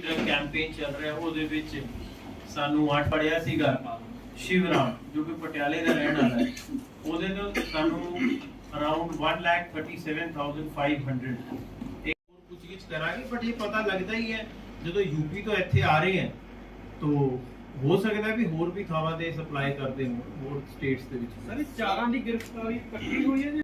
Drug campaign ਚੱਲ ਰਿਹਾ, ਉਹਦੇ ਵਿੱਚ ਸਾਨੂੰ ਆਟ ਪੜਿਆ ਸੀਗਾ ਸ਼ਿਵਰਾਮ, ਜੋ ਕਿ ਪਟਿਆਲੇ ਦਾ ਰਹਿਣ ਵਾਲਾ ਹੈ। ਉਹਦੇ ਤੋਂ ਸਾਨੂੰ ਅਰਾਊਂਡ 137500 ਇੱਕ ਹੋਰ ਪੁੱਛਗਿੱਛ ਕਰਾਂਗੇ ਬਟ ਇਹ ਪਤਾ ਲੱਗਦਾ ਹੀ ਹੈ, ਜਦੋਂ ਯੂਪੀ ਤੋਂ ਇੱਥੇ ਆ ਰਹੇ ਹੈ, ਤੋ ਹੋ ਸਕਦਾ ਹੈ ਵੀ ਹੋਰ ਵੀ ਥਾਵਾਂ ਤੇ ਸਪਲਾਈ ਕਰਦੇ ਹੋ ਹੋਰ ਸਟੇਟਸ ਦੇ ਵਿੱਚ। ਸਰ, ਇਹ ਚਾਰਾਂ ਦੀ ਗ੍ਰਿਫਤਾਰੀ ਇਕੱਠੀ ਹੋਈ ਹੈ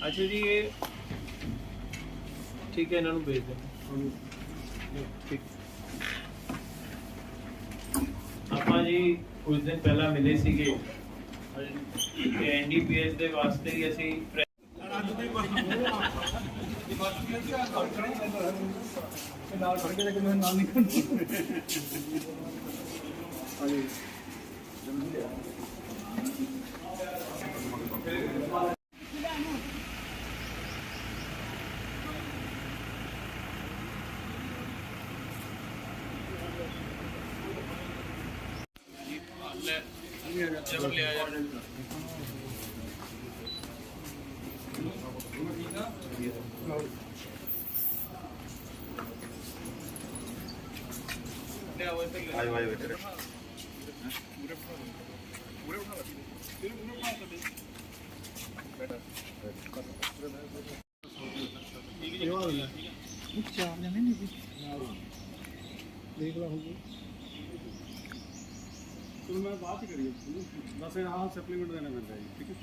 ਅੱਛਾ ਜੀ, ਇਹ ਠੀਕ ਹੈ, ਇਹਨਾਂ ਨੂੰ ਭੇਜ ਦੇਣਾ ਠੀਕ। ਆਪਾਂ ਜੀ ਕੁਝ ਦਿਨ ਪਹਿਲਾਂ ਮਿਲੇ ਸੀਗੇ। ਤੇ ਐਨਡੀਪੀਐਸ ਦੇ ਵਾਸਤੇ ਹੀ ਅਸੀਂ ਨਾਲ ਫੜ ਕੇ ਲੈ ਨਾਲ ਨਿਕਲ ਚਾਰ ਜਣੇ ਨੇ ਜੀ ਦੇਖ ਲਾ ਹੁਣ ਚਲੋ ਮੈਂ ਬਾਅਦ ਚ ਕਰੀ ਬਸ ਇਹ ਆਹ ਸਪਲੀਮੈਂਟ ਦੇਣਾ ਪੈਂਦਾ ਜੀ ਠੀਕ ਹੈ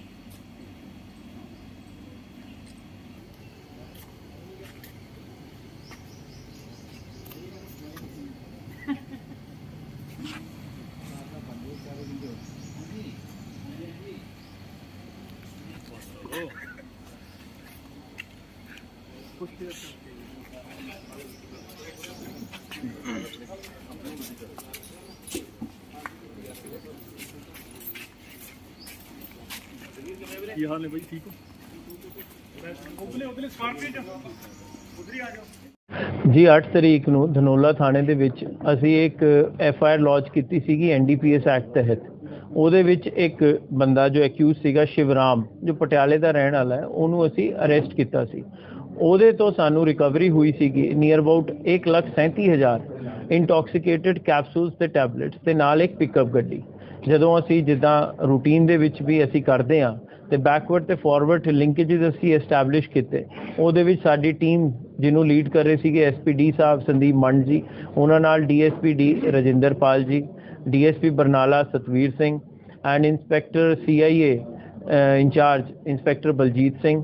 ਕੀ ਹਾਲ ਨੇ ਬਾਈ? ਠੀਕ ਹੋ? ਉਗਲੇ ਉਗਲੇ ਸਕਾਰਪੀਓ ਚ। ਉਧਰ ਹੀ ਆ ਜਾਓ। ਜੀ 8 ਤਰੀਕ ਨੂੰ ਧਨੋਲਾ ਥਾਣੇ ਦੇ ਵਿੱਚ ਅਸੀਂ ਇੱਕ ਐਫ ਆਈ ਆਰ ਲੌਂਚ ਕੀਤੀ ਸੀਗੀ ਐਨਡੀਪੀਐਸ ਐਕਟ ਤਹਿਤ। ਉਹਦੇ ਵਿੱਚ ਇੱਕ ਬੰਦਾ ਜੋ ਅਕਿਊਜ਼ ਸੀਗਾ ਸ਼ਿਵਰਾਮ ਜੋ ਪਟਿਆਲੇ ਦਾ ਰਹਿਣ ਵਾਲਾ ਹੈ ਉਹਨੂੰ ਅਸੀਂ ਅਰੈਸਟ ਕੀਤਾ ਸੀ। ਉਹਦੇ ਤੋਂ ਸਾਨੂੰ ਰਿਕਵਰੀ ਹੋਈ ਸੀਗੀ ਨੀਅਰ ਅਬਾਊਟ 137000 ਇੰਟੌਕਸੀਕੇਟਿਡ ਕੈਪਸੂਲਸ ਤੇ ਟੈਬਲੇਟਸ ਤੇ ਨਾਲ ਇੱਕ ਪਿਕਅਪ ਗੱਡੀ। ਜਦੋਂ ਅਸੀਂ ਜਿੱਦਾਂ ਰੂਟੀਨ ਦੇ ਵਿੱਚ ਵੀ ਅਸੀਂ ਕਰਦੇ ਹਾਂ ਤੇ ਬੈਕਵਰਡ ਤੇ ਫਾਰਵਰਡ ਲਿੰਕੇजेस ਅਸੀਂ ਐਸਟੈਬਲਿਸ਼ ਕੀਤੇ। ਉਹਦੇ ਵਿੱਚ ਸਾਡੀ ਟੀਮ ਜਿਹਨੂੰ ਲੀਡ ਕਰ ਰਹੇ ਸੀਗੇ ਐਸਪੀਡੀ ਸਾਹਿਬ, ਸੰਦੀਪ ਮੰਡ ਜੀ, ਉਹਨਾਂ ਨਾਲ DSP D Rajinderpal ji DSP Barnala Satvir Singh and inspector CIA incharge inspector Baljit Singh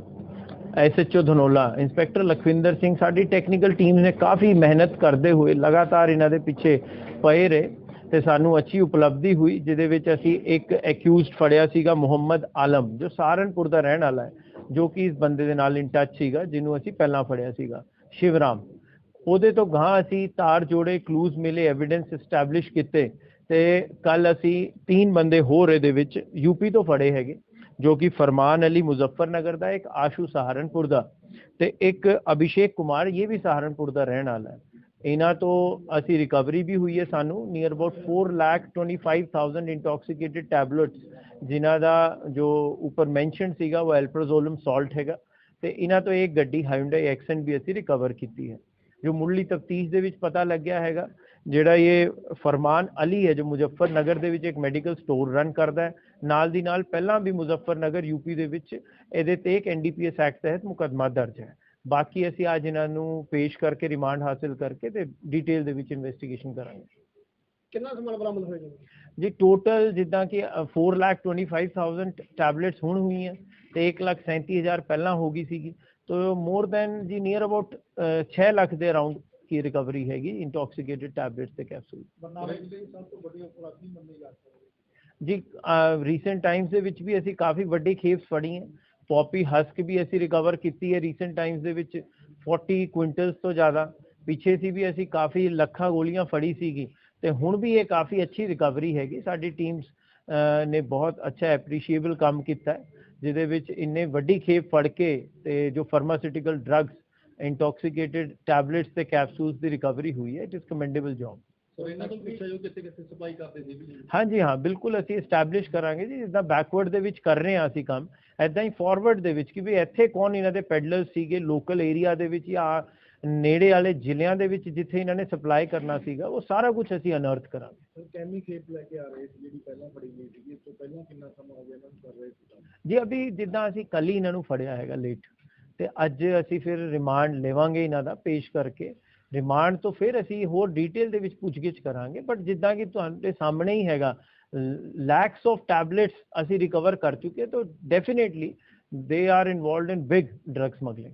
SHO Dhanaula inspector Lakhwinder Singh, ਸਾਡੀ ਟੈਕਨੀਕਲ ਟੀਮ ਨੇ ਕਾਫੀ ਮਿਹਨਤ ਕਰਦੇ ਹੋਏ ਲਗਾਤਾਰ ਇਹਨਾਂ ਦੇ ਪਿੱਛੇ ਪਏ ਰਹੇ। ਤੇ ਸਾਨੂੰ ਅੱਛੀ ਉਪਲਬਧੀ ਹੋਈ, ਜਿਹਦੇ ਵਿੱਚ ਅਸੀਂ ਇੱਕ ਐਕਿਊਜ਼ਡ ਫੜਿਆ ਸੀਗਾ ਮੁਹੰਮਦ ਆਲਮ, ਜੋ ਸਹਾਰਨਪੁਰ ਦਾ ਰਹਿਣ ਵਾਲਾ ਹੈ, ਜੋ ਕਿ ਇਸ ਬੰਦੇ ਦੇ ਨਾਲ ਇਨ ਟੱਚ ਸੀਗਾ, ਜਿਹਨੂੰ ਅਸੀਂ ਪਹਿਲਾਂ ਫੜਿਆ ਸੀਗਾ, ਸ਼ਿਵਰਾਮ। ਉਹਦੇ ਤੋਂ ਗਾਂ ਅਸੀਂ ਤਾਰ ਜੋੜੇ ਕਲੂਜ਼ ਮਿਲੇ ਐਵੀਡੈਂਸ ਐਸਟੈਬਲਿਸ਼ ਕੀਤੇ ਤੇ ਕੱਲ ਅਸੀਂ ਤਿੰਨ ਬੰਦੇ ਹੋਰ ਇਹਦੇ ਵਿੱਚ ਯੂਪੀ ਤੋਂ ਫੜੇ ਹੈਗੇ, ਜੋ ਕਿ ਫਰਮਾਨ ਅਲੀ ਮੁਜ਼ੱਫਰਨਗਰ ਦਾ, ਇੱਕ ਆਸ਼ੂ ਸਹਾਰਨਪੁਰ ਦਾ ਤੇ ਇੱਕ ਅਭਿਸ਼ੇਕ ਕੁਮਾਰ, ਇਹ ਵੀ ਸਹਾਰਨਪੁਰ ਦਾ ਰਹਿਣ ਵਾਲਾ ਹੈ। ਇਹਨਾਂ ਤੋਂ ਅਸੀਂ ਰਿਕਵਰੀ ਵੀ ਹੋਈ ਹੈ ਸਾਨੂੰ near about 4 lakh 25000 intoxicated tablets ਜਿਨ੍ਹਾਂ ਦਾ ਜੋ ਉੱਪਰ ਮੈਂਸ਼ਨ ਸੀਗਾ ਉਹ ਐਲਪ੍ਰੋਜ਼ੋਲਮ ਸਾਲਟ ਹੈਗਾ, ਤੇ ਇਹਨਾਂ ਤੋਂ ਇੱਕ ਗੱਡੀ ਹਾਇੰਡਾਈ ਐਕਸੈਂਟ ਵੀ ਅਸੀਂ ਰਿਕਵਰ ਕੀਤੀ ਹੈ। ਜੋ ਮੁੱਢਲੀ ਤਫਤੀਸ਼ ਦੇ ਵਿੱਚ ਪਤਾ ਲੱਗਿਆ ਹੈਗਾ, ਜਿਹੜਾ ਇਹ ਫਰਮਾਨ ਅਲੀ ਹੈ, ਜੋ ਮੁਜ਼ੱਫਰਨਗਰ ਦੇ ਵਿੱਚ ਇੱਕ ਮੈਡੀਕਲ ਸਟੋਰ ਰਨ ਕਰਦਾ ਹੈ, ਨਾਲ ਦੀ ਨਾਲ ਪਹਿਲਾਂ ਵੀ ਮੁਜ਼ੱਫਰਨਗਰ ਯੂਪੀ ਦੇ ਵਿੱਚ ਇਹਦੇ ਤੇ ਇੱਕ ਐਨਡੀਪੀਐਸ ਐਕਟ ਤਹਿਤ ਮੁਕੱਦਮਾ ਦਰਜ ਹੈ। ਬਾਕੀ ਅਸੀਂ ਅੱਜ ਇਹਨਾਂ ਨੂੰ ਪੇਸ਼ ਕਰਕੇ ਰਿਮਾਂਡ ਹਾਸਲ ਕਰਕੇ ਤੇ ਡਿਟੇਲ ਦੇ ਵਿੱਚ ਇਨਵੈਸਟੀਗੇਸ਼ਨ ਕਰਾਂਗੇ। ਕਿੰਨਾ ਸਮਾਨ ਬਰਾਮਦ ਹੋਇਆ ਜੀ? ਜੀ ਟੋਟਲ ਜਿੱਦਾਂ ਕਿ 425000 ਟੈਬਲੇਟਸ ਹੁਣ ਹੋਈਆਂ ਤੇ 137000 ਪਹਿਲਾਂ ਹੋ ਗਈ ਸੀਗੀ। ਤੋ ਮੋਰ ਦੈਨ ਜੀ ਨੀਅਰ ਅਬਾਊਟ 6 ਲੱਖ ਦੇ ਅਰਾਊਂਡ ਕੀ ਰਿਕਵਰੀ ਹੈਗੀ ਇੰਟੌਕਸੀਕੇਟਿਡ ਟੈਬਲੇਟਸ ਤੇ ਕੈਪਸੂਲ ਬਰਨਾਲੇ ਦੀ ਸਭ ਤੋਂ ਵੱਡੀ ਅਪਰਾਧੀ ਮੰਨੀ ਜਾ ਸਕਦੀ। ਜੀ ਰੀਸੈਂਟ ਟਾਈਮਸ ਦੇ ਵਿੱਚ ਵੀ ਅਸੀਂ ਕਾਫੀ ਵੱਡੀ ਖੇਪਸ ਫੜੀ ਹੈ ਪੌਪੀ ਹਸਕ ਵੀ ਅਸੀਂ ਰਿਕਵਰ ਕੀਤੀ ਹੈ ਰੀਸੈਂਟ ਟਾਈਮਸ ਦੇ ਵਿੱਚ 40 ਕੁਇੰਟਲਸ ਤੋਂ ਜ਼ਿਆਦਾ। ਪਿੱਛੇ ਸੀ ਵੀ ਅਸੀਂ ਕਾਫੀ ਲੱਖਾਂ ਗੋਲੀਆਂ ਫੜੀ ਸੀਗੀ ਤੇ ਹੁਣ ਵੀ ਇਹ ਕਾਫੀ ਅੱਛੀ ਰਿਕਵਰੀ ਹੈਗੀ। ਸਾਡੀ ਟੀਮਸ ਨੇ ਬਹੁਤ ਅੱਛਾ ਐਪਰੀਸ਼ੀਏਬਲ ਕੰਮ ਕੀਤਾ ਜਿਹਦੇ ਵਿੱਚ ਇੰਨੇ ਵੱਡੀ ਖੇਪ ਫੜ ਕੇ ਤੇ ਜੋ ਫਾਰਮਾਸਿਊਟੀਕਲ ਡਰੱਗਸ ਇੰਟੌਕਸੀਕੇਟਿਡ ਟੈਬਲੇਟਸ ਤੇ ਕੈਪਸੂਲਸ ਦੀ ਰਿਕਵਰੀ ਹੋਈ ਹੈ ਇਟ ਇਜ਼ ਕਮੈਂਡੇਬਲ ਜੌਬ ਹਾਂਜੀ ਹਾਂ ਬਿਲਕੁਲ ਅਸੀਂ ਐਸਟੈਬਲਿਸ਼ ਕਰਾਂਗੇ ਜੀ ਜਿੱਦਾਂ ਬੈਕਵਰਡ ਦੇ ਵਿੱਚ ਕਰ ਰਹੇ ਹਾਂ ਅਸੀਂ ਕੰਮ ਐਦਾਂ ਹੀ ਫਾਰਵਰਡ ਦੇ ਵਿੱਚ ਕਿ ਵੀ ਇੱਥੇ ਕੌਣ ਇਹਨਾਂ ਦੇ ਪੈਡਲਰ ਸੀਗੇ ਲੋਕਲ ਏਰੀਆ ਦੇ ਵਿੱਚ ਜਾਂ ਨੇੜੇ ਵਾਲੇ ਜ਼ਿਲ੍ਹਿਆਂ ਦੇ ਵਿੱਚ ਜਿੱਥੇ ਇਹਨਾਂ ਨੇ ਸਪਲਾਈ ਕਰਨਾ ਸੀਗਾ ਉਹ ਸਾਰਾ ਕੁਝ ਅਸੀਂ ਅਨਰਥ ਕਰਾਂਗੇ। ਕੈਮੀ ਖੇਪ ਲੈ ਕੇ ਆ ਰਹੇ ਸੀ ਜਿਹੜੀ ਪਹਿਲਾਂ ਫੜੀ ਗਈ ਸੀ ਇਸ ਤੋਂ ਪਹਿਲਾਂ ਕਿੰਨਾ ਸਮਾਂ ਹੋ ਗਿਆ ਇਹਨਾਂ ਨੂੰ ਕਰ ਰਹੇ ਸੀ ਕੰਮ? ਜੀ ਅਭੀ ਜਿੱਦਾਂ ਅਸੀਂ ਕੱਲ ਹੀ ਇਹਨਾਂ ਨੂੰ ਫੜਿਆ ਹੈਗਾ ਲੇਟ ਤੇ ਅੱਜ ਅਸੀਂ ਫਿਰ ਰਿਮਾਂਡ ਲਵਾਂਗੇ ਇਹਨਾਂ ਦਾ ਪੇਸ਼ ਕਰਕੇ ਰਿਮਾਂਡ ਤੋਂ ਫਿਰ ਅਸੀਂ ਹੋਰ ਡਿਟੇਲ ਦੇ ਵਿੱਚ ਪੁੱਛਗਿੱਛ ਕਰਾਂਗੇ ਬਟ ਜਿੱਦਾਂ ਕਿ ਤੁਹਾਡੇ ਸਾਹਮਣੇ ਹੀ ਹੈਗਾ ਲੈਕਸ ਆਫ ਟੈਬਲੇਟਸ ਅਸੀਂ ਰਿਕਵਰ ਕਰ ਚੁੱਕੇ ਤਾਂ definitely they are involved in big drug smuggling